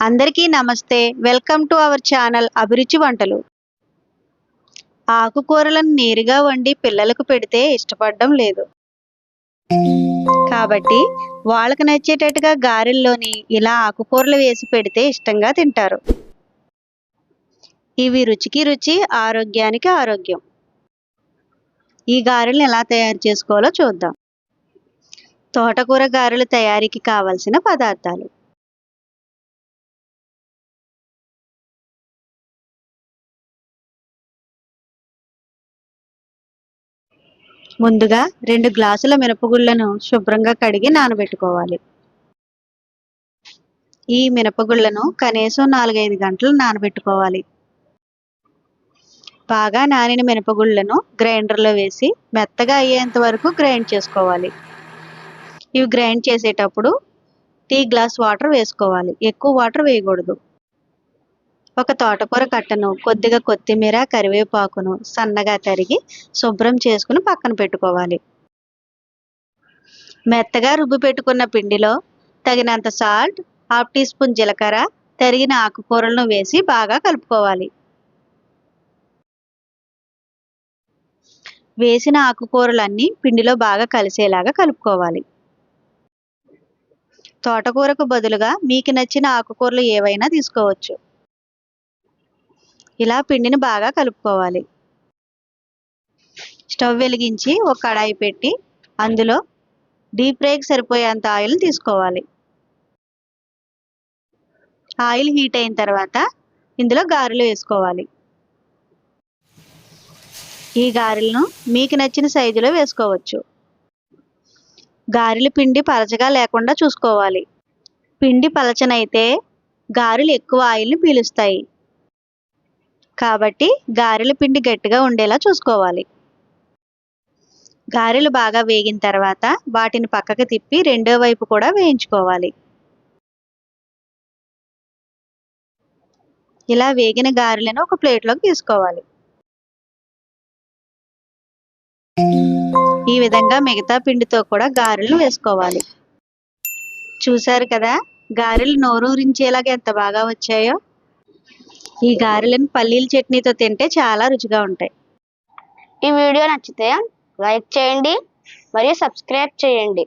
అందరికీ నమస్తే. Welcome to our channel అభిరుచి వంటలు. ఆకుకూరలను నేరుగా వండి పిల్లలకు పెడితే ఇష్టపడడం లేదు. కాబట్టి వాళ్ళకి నచ్చేటట్టుగా గారెల్లోని ఇలా ఆకుకూరలు వేసి పెడితే ఇష్టంగా తింటారు. ఇవి రుచికి రుచి ఆరోగ్యానికి ఆరోగ్యం. ఈ గారెలను ఎలా తయారు చేసుకోవాలో చూద్దాం. తోటకూర గారెలు తయారీకి కావలసిన పదార్థాలు. ముందుగా రెండు గ్లాసుల మినపగుళ్ళను శుభ్రంగా కడిగి నానబెట్టుకోవాలి. ఈ మినపగుళ్ళను కనీసం నాలుగైదు గంటలు నానబెట్టుకోవాలి. బాగా నానిన మినపగుళ్ళను గ్రైండర్లో వేసి మెత్తగా అయ్యేంత వరకు గ్రైండ్ చేసుకోవాలి. ఇవి గ్రైండ్ చేసేటప్పుడు టీ గ్లాస్ వాటర్ వేసుకోవాలి. ఎక్కువ వాటర్ వేయకూడదు. ఒక తోటకూర కట్టను కొద్దిగా కొత్తిమీర కరివేపాకును సన్నగా తరిగి శుభ్రం చేసుకుని పక్కన పెట్టుకోవాలి. మెత్తగా రుబ్బి పెట్టుకున్న పిండిలో తగినంత సాల్ట్ హాఫ్ టీ స్పూన్ జీలకర్ర తరిగిన ఆకుకూరలను వేసి బాగా కలుపుకోవాలి. వేసిన ఆకుకూరలన్నీ పిండిలో బాగా కలిసేలాగా కలుపుకోవాలి. తోటకూరకు బదులుగా మీకు నచ్చిన ఆకుకూరలు ఏవైనా తీసుకోవచ్చు. ఇలా పిండిని బాగా కలుపుకోవాలి. స్టవ్ వెలిగించి ఒక కడాయి పెట్టి అందులో డీప్ ఫ్రైకి సరిపోయేంత ఆయిల్ తీసుకోవాలి. ఆయిల్ హీట్ అయిన తర్వాత ఇందులో గారెలు వేసుకోవాలి. ఈ గారెలను మీకు నచ్చిన సైజులో వేసుకోవచ్చు. గారెల పిండి పలచగా లేకుండా చూసుకోవాలి. పిండి పలచనైతే గారెలు ఎక్కువ ఆయిల్ని పీలుస్తాయి. కాబట్టి గారెల పిండి గట్టిగా ఉండేలా చూసుకోవాలి. గారెలు బాగా వేగిన తర్వాత వాటిని పక్కకు తిప్పి రెండో వైపు కూడా వేయించుకోవాలి. ఇలా వేగిన గారెలను ఒక ప్లేట్లోకి తీసుకోవాలి. ఈ విధంగా మిగతా పిండితో కూడా గారెలు వేసుకోవాలి. చూశారు కదా? గారెలు నోరూరించేలాగా ఎంత బాగా వచ్చాయో? ఈ గారెలను పల్లీల చట్నీతో తింటే చాలా రుచిగా ఉంటాయి. ఈ వీడియో నచ్చితే లైక్ చేయండి మరియు సబ్స్క్రైబ్ చేయండి.